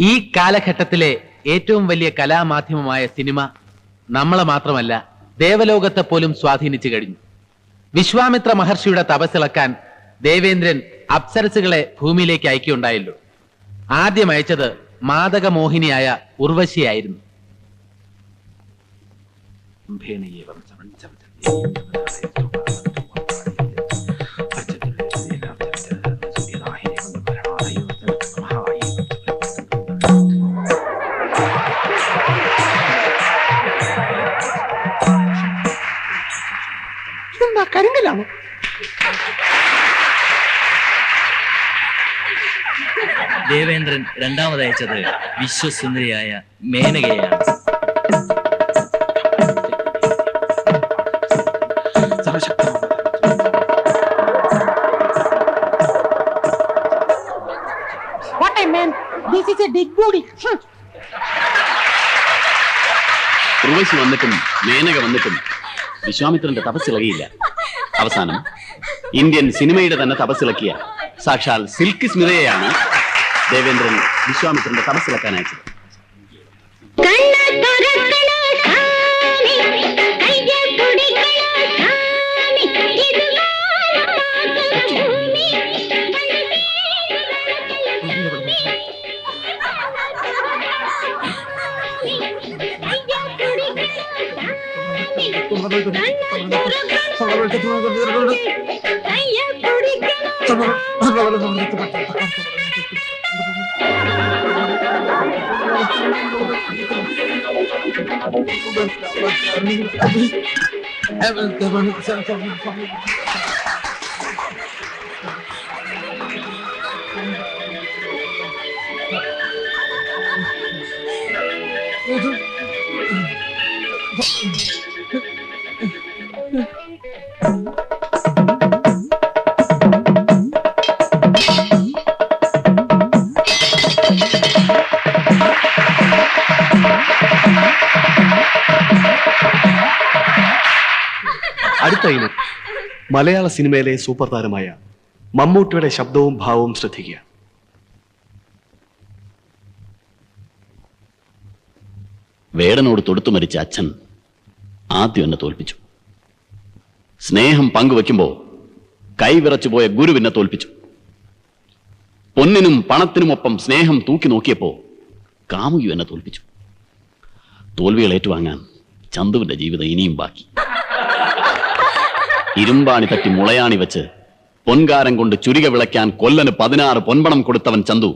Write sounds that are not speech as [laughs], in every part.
ഈ കാലഘട്ടത്തിലെ ഏറ്റവും വലിയ കലാമാധ്യമമായ സിനിമ നമ്മളെ മാത്രമല്ല ദേവലോകത്തെ പോലും സ്വാധീനിച്ചു കഴിഞ്ഞു. വിശ്വാമിത്ര മഹർഷിയുടെ തപസ്സിളക്കാൻ ദേവേന്ദ്രൻ അപ്സരസുകളെ ഭൂമിയിലേക്ക് അയക്കുകയുണ്ടായല്ലോ. ആദ്യം അയച്ചത് മാതകമോഹിനിയായ ഉർവശിയായിരുന്നു. രണ്ടാമത് അയച്ചത് വിശ്വസുന്ദരിയായ മേനകയാണ്. ഉർവശി വന്നിട്ടും മേനക വന്നിട്ടും വിശ്വാമിത്രന്റെ തപസ്സിളകിയില്ല. അവസാനം ഇന്ത്യൻ സിനിമയുടെ തന്നെ തപസ്സിളക്കിയ സാക്ഷാൽ സിൽക്ക് സ്മിതയെയാണ് ദേവേന്ദ്രൻ വിശ്വാമിത്രന്റെ തപസ്സിളക്കാൻ അയച്ചത് കണ്ണ തുറക്കണ സ്വാമി കയ്യ പിടിക്കണ സ്വാമി ഇത് ഭൂമി കയ്യ പിടിക്കണ അടുത്ത ഇനം മലയാള സിനിമയിലെ സൂപ്പർ താരമായ മമ്മൂട്ടിയുടെ ശബ്ദവും ഭാവവും ശ്രദ്ധിക്കുക. വേടനോട് തൊടുത്തു മരിച്ച അച്ഛൻ ആദ്യം എന്നെ തോൽപ്പിച്ചു. സ്നേഹം പങ്കുവെക്കുമ്പോ കൈവിറച്ചു പോയ ഗുരുവിനെ തോൽപ്പിച്ചു. പൊന്നിനും പണത്തിനുമൊപ്പം സ്നേഹം തൂക്കി നോക്കിയപ്പോ കാമുകി എന്നെ തോൽപ്പിച്ചു. തോൽവികൾ ഏറ്റുവാങ്ങാൻ ചന്തുവിന്റെ ജീവിതം ഇനിയും ബാക്കി. ഇരുമ്പാണി തട്ടി മുളയാണി വെച്ച് പൊൻകാരം കൊണ്ട് ചുരിക വിളയ്ക്കാൻ കൊല്ലന് പതിനാറ് പൊൻപണം കൊടുത്തവൻ ചന്തു.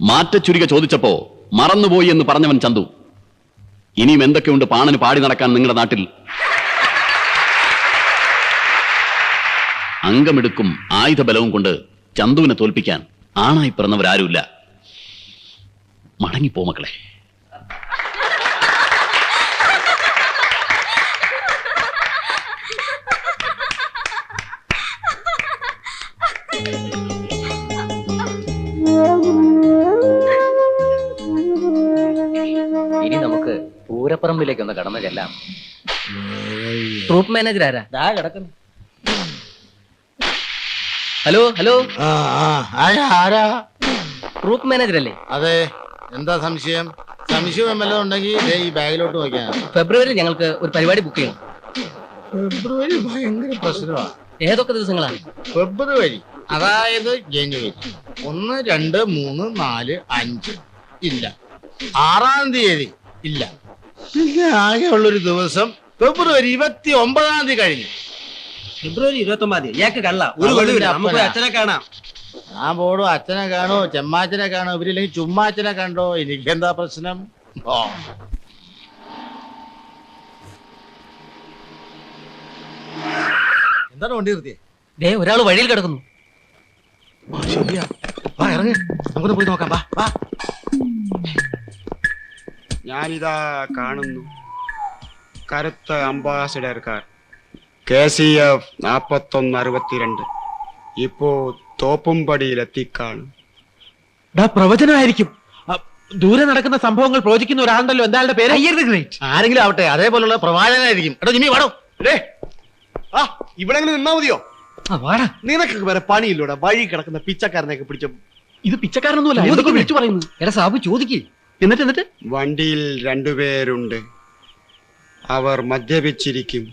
മാറ്റ ചുരിക ചോദിച്ചപ്പോ മറന്നുപോയി എന്ന് പറഞ്ഞവൻ ചന്തു. ഇനിയും എന്തൊക്കെയുണ്ട് പാണന് പാടി നടക്കാൻ നിങ്ങളുടെ നാട്ടിൽ? അംഗമെടുക്കും ആയുധബലവും കൊണ്ട് ചന്തുവിനെ തോൽപ്പിക്കാൻ ആണായി പിറന്നവരാരുമില്ല. മടങ്ങിപ്പോ മക്കളെ. പൂരപ്പറമ്പിലേക്ക് ഒന്ന് കടന്നു ചെല്ലാം. ട്രൂപ്പ് മാനേജർ ആരാ? ദാ കിടക്കുന്നു. ഹലോ ഹലോ ആ ആ ആരാ ആരാ? ട്രൂപ്പ് മാനേജർ അല്ലേ? അതെ എന്താ സംശയം? സംശയം വല്ലതും ഉണ്ടെങ്കിൽ ദേ ഈ ബാഗിലോട്ട് നോക്കിയാ ഫെബ്രുവരി ഞങ്ങൾക്ക് ഒരു പരിപാടി ബുക്ക് ചെയ്യണം. ഫെബ്രുവരി ഭയങ്കര പ്രശ്നമാണ് ഏതൊക്കെ ദിവസങ്ങളാണ്? ഫെബ്രുവരി അതായത് ജനുവരി ഒന്ന് രണ്ട് മൂന്ന് നാല് അഞ്ച്. ഇല്ല. ആറാം തീയതി ഇല്ല. പിന്നെ ആകെയുള്ളൊരു ദിവസം ഫെബ്രുവരി ഇരുപത്തി ഒമ്പതാം തീയതി കഴിഞ്ഞു. ഫെബ്രുവരി ഇരുപത്തി ഒമ്പതാം തീയതി. ഇയാൾക്ക് കള്ള. ഒരു വെളിവില്ല നമുക്ക് അച്ഛനെ കാണാം. ഞാൻ പോടോ അച്ഛനെ കാണോ ചെമ്മാച്ചനെ കാണോ ഇവരില്ലെങ്കിൽ ചുമ്മാച്ചനെ കണ്ടോ? എനിക്കെന്താ പ്രശ്നം? ഓ. എന്താണ് വണ്ടി നിർത്തിയേ? ദേ ഒരാൾ വഴിയിൽ കിടക്കുന്നു. വാ ഇറങ്ങ്. നമുക്കൊന്ന് പോയി നോക്കാം. വാ വാ. ഞാനിതാ കാണുന്നു. കറുത്ത Ambassador car. K C F നാപ്പത്തൊന്ന് അറുപത്തിരണ്ട്. ഇപ്പോ തോപ്പുംപടിയിൽ എത്തിക്കാണും പ്രവചനമായിരിക്കും ദൂരെ നടക്കുന്ന സംഭവങ്ങൾ പ്രവചിക്കുന്ന ഒരാളുണ്ടല്ലോ. എന്തായാലും പേര്? ആരെങ്കിലും ആവട്ടെ അതേപോലുള്ള പ്രവാചകനായിരിക്കും. എടോ ജിമ്മി വാടോ. ആ ഇവിടെ എങ്ങനെ നിന്നാ മതിയോ? ആ, വാടാ. നിനക്ക് വേറെ പണിയില്ലൂടെ. വഴി കിടക്കുന്ന പിച്ചക്കാരനെയൊക്കെ പിടിച്ചു ഇത് പിച്ചക്കാരനൊന്നുമല്ല വിളിച്ചു പറയുന്നു. എടാ സാബു ചോദിക്ക്. എന്നിട്ട് എന്നിട്ട്? വണ്ടിയിൽ രണ്ടുപേരുണ്ട് അവർ മദ്യപിച്ചിരിക്കും.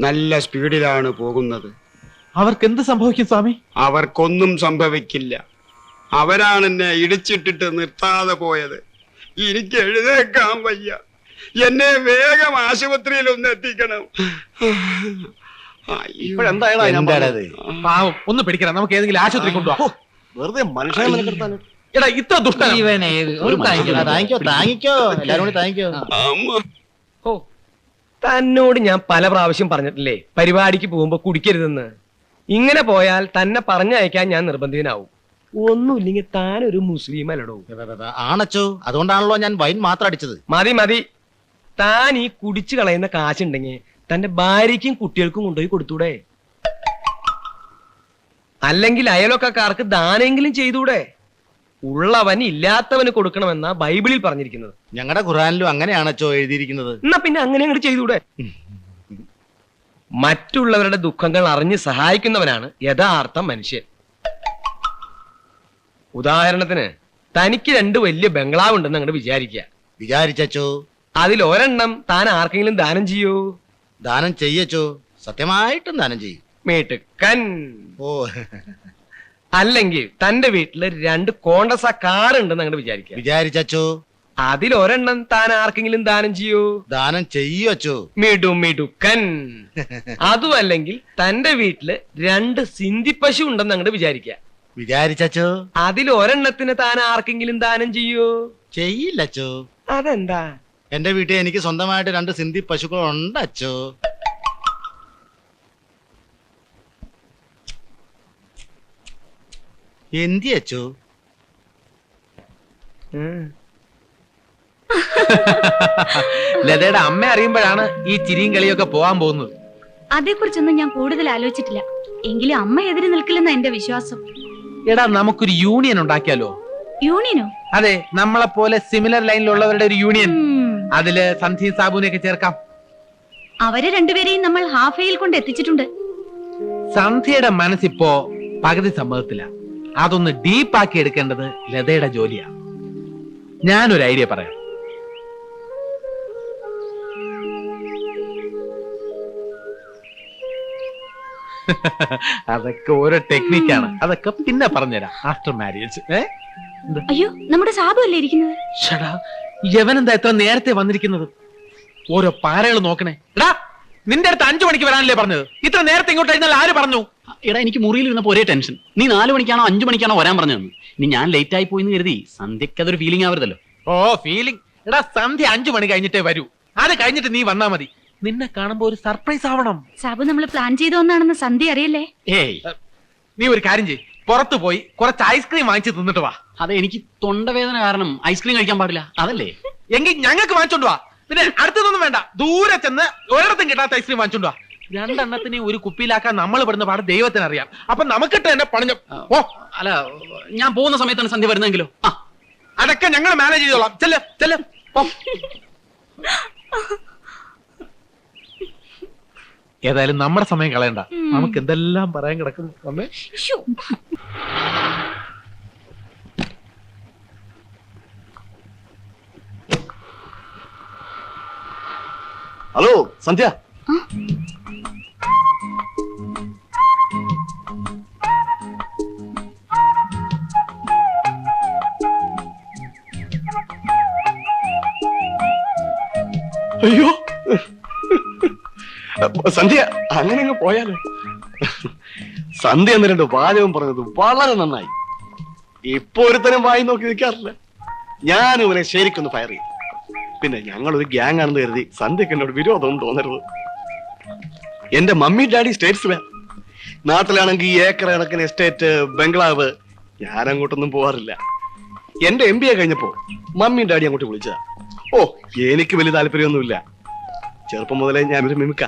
നല്ല സ്പീഡിലാണ് പോകുന്നത്. അവർക്ക് എന്ത് സംഭവിക്കും സ്വാമി? അവർക്കൊന്നും സംഭവിക്കില്ല. അവരാണ് എന്നെ ഇടിച്ചിട്ടിട്ട് നിർത്താതെ പോയത്. എനിക്ക് എഴുതേക്കാൻ വയ്യ. എന്നെ വേഗം ആശുപത്രിയിൽ ഒന്ന് എത്തിക്കണം. ഇപ്പോഴെന്തായാലും പാവം ഒന്ന് പിടിക്കണം നമുക്ക് ഏതെങ്കിലും ആശുപത്രി കൊണ്ടുപോകാം. വെറുതെ മനുഷ്യനെ എടാ ഇത്ര ദുഷ്ടന. ഇവനെ ഒരു മനുഷ്യൻ താങ്കിക്കോ താങ്കിക്കോ എല്ലാരും കൂടി താങ്കിക്കോ ഓ. തന്നോട് ഞാൻ പല പ്രാവശ്യം പറഞ്ഞിട്ടില്ലേ പരിപാടിക്ക് പോകുമ്പോ കുടിക്കരുതെന്ന്. ഇങ്ങനെ പോയാൽ തന്നെ പറഞ്ഞയക്കാൻ ഞാൻ നിർബന്ധിതനാവും. ഒന്നുമില്ലെങ്കിൽ താൻ ഒരു മുസ്ലിം അല്ലടോ ആണച്ചോ. അതുകൊണ്ടാണല്ലോ ഞാൻ വൈൻ മാത്രം അടിച്ചത്. മതി മതി. താൻ ഈ കുടിച്ചു കളയുന്ന കാശുണ്ടെങ്കിൽ തന്റെ ഭാര്യയ്ക്കും കുട്ടികൾക്കും കൊണ്ടുപോയി കൊടുത്തൂടെ? അല്ലെങ്കിൽ അയലൊക്കക്കാർക്ക് ദാനെങ്കിലും ചെയ്തൂടെ? ഉള്ളവൻ ഇല്ലാത്തവന് കൊടുക്കണമെന്ന ബൈബിളിൽ പറഞ്ഞിരിക്കുന്നത്. ഞങ്ങളുടെ ഖുറാനിലും അങ്ങനെയാണ് അച്ചോ എഴുതിയിരിക്കുന്നത്. എന്നാ പിന്നെ അങ്ങനെ അങ്ങോട്ട് ചെയ്തൂടെ? മറ്റുള്ളവരുടെ ദുഃഖങ്ങൾ അറിഞ്ഞ് സഹായിക്കുന്നവനാണ് യഥാർത്ഥ മനുഷ്യൻ. ഉദാഹരണത്തിന് തനിക്ക് രണ്ട് വലിയ ബംഗ്ലാവ് ഉണ്ടെന്ന് അങ്ങോട്ട് വിചാരിക്കുക വിചാരിച്ചോ അതിൽ ഒരെണ്ണം താൻ ആർക്കെങ്കിലും ദാനം ചെയ്യൂ? ദാനം ചെയ്യച്ചോ സത്യമായിട്ടും ദാനം ചെയ്യും. മേട്ടുക്കൻ. ഓ. അല്ലെങ്കിൽ തന്റെ വീട്ടിൽ രണ്ട് കോണ്ടസ കാർ ഉണ്ടെന്ന് അങ്ങോട്ട് വിചാരിക്കുക വിചാരിച്ചോ അതിൽ ഒരെണ്ണം താൻ ആർക്കെങ്കിലും ദാനം ചെയ്യൂ? ദാനം ചെയ്യച്ചോ. മിടു മിടുക്കൻ. [laughs] അതും അല്ലെങ്കിൽ തന്റെ വീട്ടിൽ രണ്ട് സിന്ധി പശു ഉണ്ടെന്ന് അങ്ങോട്ട് വിചാരിക്കുക വിചാരിച്ചോ അതിൽ ഒരെണ്ണത്തിന് താൻ ആർക്കെങ്കിലും ദാനം ചെയ്യൂ? ചെയ്യില്ലച്ചോ. അതെന്താ? എന്റെ വീട്ടിൽ എനിക്ക് സ്വന്തമായിട്ട് രണ്ട് സിന്ധി പശുക്കൾ ഉണ്ടച്ചോ എന്തിയച്ചോ ലതയുടെ അമ്മ അറിയുമ്പോഴാണ് ഈ ചിരിയും കളിയൊക്കെ പോകാൻ പോകുന്നത്. അതേക്കുറിച്ചൊന്നും ഞാൻ കൂടുതൽ ആലോചിച്ചിട്ടില്ല. എങ്കിലും അമ്മ എതിര് നിൽക്കില്ലെന്ന എന്റെ വിശ്വാസം. എടാ നമുക്കൊരു യൂണിയൻ ഉണ്ടാക്കിയാലോ? യൂണിയനോ? അതെ നമ്മളെ പോലെ സിമിലർ ലൈനിലുള്ളവരുടെ ഒരു യൂണിയൻ. അതിൽ സാബുനെ സാബുവിനെയൊക്കെ ചേർക്കാം. അവരെ രണ്ടുപേരെയും നമ്മൾ ഹാഫയിൽ കൊണ്ട് എത്തിച്ചിട്ടുണ്ട്. സന്ധ്യയുടെ മനസ്സിപ്പോ പകുതി സമ്മതത്തില്ല അതൊന്ന് ഡീപ്പാക്കി എടുക്കേണ്ടത് ലതയുടെ ജോലിയാണ്. ഞാനൊരു ഐഡിയ പറയാം. അതൊക്കെ ഓരോ ടെക്നിക്കാണ് അതൊക്കെ പിന്നെ പറഞ്ഞുതരാം. ആഫ്റ്റർ മാരേജ് അയ്യോ നമ്മുടെ സാബു അല്ലേ ഇരിക്കുന്നത്? ഷടാ യവനെന്താ എത്ര നേരത്തെ വന്നിരിക്കുന്നത്? ഓരോ പാരകൾ നോക്കണേ. എടാ നിന്റെ അടുത്ത് അഞ്ചു മണിക്ക് വരാനല്ലേ പറഞ്ഞത്? ഇത്ര നേരത്തെ ഇങ്ങോട്ട് എഴുന്നാൽ ആര് പറഞ്ഞു? എടാ എനിക്ക് മുറിയിൽ ഇരുന്നപ്പോ ഒരേ ടെൻഷൻ നീ നാല് മണിക്കാണോ അഞ്ചു മണിക്കാണോ വരാൻ പറഞ്ഞു നീ ഞാൻ ലേറ്റ് ആയി പോയി എന്ന് കരുതി. സന്ധ്യക്ക് അതൊരു ഫീലിംഗ് ആവരുതല്ലോ. ഓ ഫീലിംഗ് എടാ സന്ധ്യ അഞ്ചു മണി കഴിഞ്ഞിട്ടേ വരൂ. അത് കഴിഞ്ഞിട്ട് നീ വന്നാ മതി. നിന്നെ കാണുമ്പോ ഒരു സർപ്രൈസ് ആവണം. സാബു നമ്മൾ പ്ലാൻ ചെയ്ത ഒന്നാണെന്ന് സന്ധ്യ അറിയല്ലേ? ഏയ്. നീ ഒരു കാര്യം ചെയ്യ്. പുറത്തു പോയി കുറച്ച് ഐസ്ക്രീം വാങ്ങിച്ചു തിന്നിട്ട് വാ. അതെ എനിക്ക് തൊണ്ടവേദന കാരണം ഐസ്ക്രീം കഴിക്കാൻ പാടില്ല. അതല്ലേ? എങ്കിൽ ഞങ്ങൾക്ക് വാങ്ങിച്ചോണ്ട് വാ. പിന്നെ അടുത്തതൊന്നും വേണ്ട. ദൂരെ ചെന്ന് ഒരിടത്തും കിട്ടാത്ത ഐസ്ക്രീം വാങ്ങിച്ചോണ്ട് വാ. രണ്ടെണ്ണത്തിനെ ഒരു കുപ്പിയിലാക്കാൻ നമ്മൾ പെടുന്ന പാട് ദൈവത്തിന് അറിയാം. അപ്പൊ നമുക്കിട്ട് തന്നെ പണിഞ്ഞ ഓ. അല്ല ഞാൻ പോകുന്ന സമയത്താണ് സന്ധ്യ വരുന്നെങ്കിലോ? ആ. അതൊക്കെ ഞങ്ങൾ മാനേജ് ചെയ്തോളാം. ചെല്ല ചെല്ല. ഏതായാലും നമ്മുടെ സമയം കളയണ്ട. നമുക്ക് എന്തെല്ലാം പറയാൻ കിടക്കുന്നു അമ്മേ? ഹലോ. സന്ധ്യ. അയ്യോ. സന്ധ്യ അങ്ങനെ അങ്ങ് പോയാലോ. സന്ധ്യ എന്ന് രണ്ട് വാചകം പറഞ്ഞത് വളരെ നന്നായി. ഇപ്പൊ ഒരുത്തനും വായി നോക്കി നിൽക്കാറില്ല. ഞാനും ഇവനെ ശരിക്കൊന്ന് ഫയർ ചെയ്യും. പിന്നെ ഞങ്ങളൊരു ഗ്യാങ് ആണെന്ന് കരുതി സന്ധ്യക്ക് എന്നോട് വിരോധം തോന്നരുത്. എന്റെ മമ്മി ഡാഡി സ്റ്റേറ്റ്സിലാ നാട്ടിലാണെങ്കിൽ ഏക്കർ കണക്കിന് എസ്റ്റേറ്റ് ബംഗ്ലാവ് ഞാൻ അങ്ങോട്ടൊന്നും പോവാറില്ല. എന്റെ എം ബി എ കഴിഞ്ഞപ്പോ മമ്മിയും ഡാഡി അങ്ങോട്ട് വിളിച്ചതാ. ഓ എനിക്ക് വലിയ താല്പര്യമൊന്നുമില്ല. ചെറുപ്പം മുതലേ ഞാനൊരു മിമിക്ക.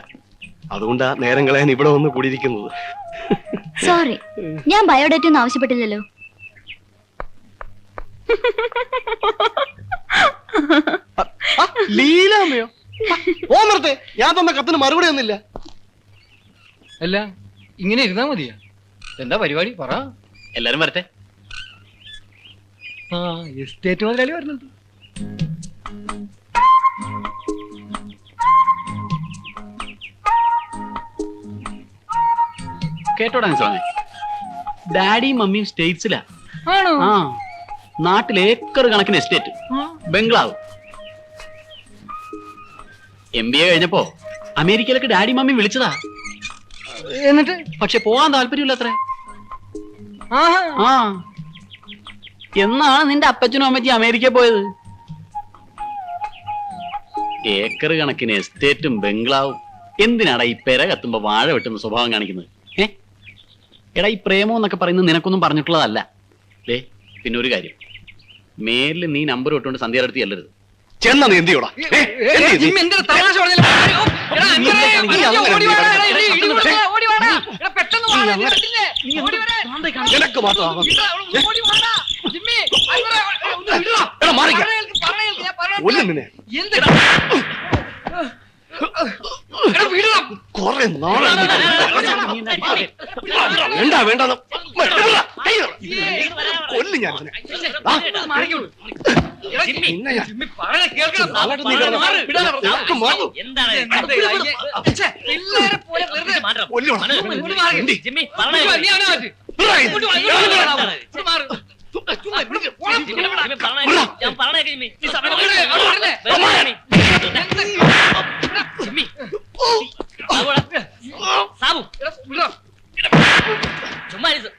അതുകൊണ്ടാ നേരം കളയാൻ ഇവിടെ വന്ന് കൂടിയിരിക്കുന്നത്. സോറി ഞാൻ ബയോഡേറ്റ ഒന്നും ആവശ്യപ്പെട്ടില്ലല്ലോ. ലീലാമ്മയോ ഓ നിർത്തേ. ഞാൻ തന്ന കത്തിന് മറുപടി ഒന്നില്ല അല്ല ഇങ്ങനെ ഇരുന്നാ മതിയോ? എന്താ പരിപാടി? പറ. എല്ലാരും വരട്ടെ. ആ എസ്റ്റേറ്റ് മുതലാളി വരുന്നുണ്ട്. കേട്ടോടാ സ്വാമി ഡാഡിയും മമ്മിയും സ്റ്റേറ്റ്സിലാ. ആണോ? ആ നാട്ടിൽ ഏക്കർ കണക്കിന് estate. Bungalow. M B A കഴിഞ്ഞപ്പോ അമേരിക്കയിലേക്ക് ഡാഡി മമ്മി വിളിച്ചതാ. എന്നിട്ട്? പക്ഷെ പോവാൻ താല്പര്യമില്ല അത്ര ആ. എന്നാണ് നിന്റെ അപ്പച്ചനും അമ്മച്ചി അമേരിക്ക പോയത്? ഏക്കർ കണക്കിന് എസ്റ്റേറ്റും ബംഗ്ലാവും. എന്തിനാടാ ഈ പെര കത്തുമ്പോ വാഴ വെട്ടുന്ന സ്വഭാവം കാണിക്കുന്നത്? ഏ? എടാ ഈ പ്രേമം എന്നൊക്കെ പറയുന്നത് നിനക്കൊന്നും പറഞ്ഞിട്ടുള്ളതല്ല. ലേ പിന്നെ ഒരു കാര്യം. മേലിൽ നീ നമ്പർ ഇട്ടുകൊണ്ട് സന്ധ്യ അടുത്ത് ചെല്ലരുത്. ചെന്ന നീ എന്തിയോടാ. നിനക്ക് മാത്രം ആവാം. ഇതാ, ഓടി വാടാ. ജിമ്മി, അഞ്ചരേ, ഒന്ന് വിടുവാ. എടാ, മാറിക്ക. പറഞ്ഞ കേൾക്ക്, പറഞ്ഞ കേൾക്ക്, ഞാൻ പറഞ്ഞ കൊല്ലും നിന്നെ എന്ത്? എടാ, വിടുവാ. കൊറേ നാളെ വേണ്ട വേണ്ട കൊല്ലു ഞാൻ അവനെ. ജിമ്മി, ഞാൻ ജിമ്മി, പറഞ്ഞ കേൾക്കണം. നാളെ നീ കിടന്ന് മാറ്, വിടാതെ പറഞ്ഞ. നിനക്ക് മാറും. എന്താണ് ഇത്?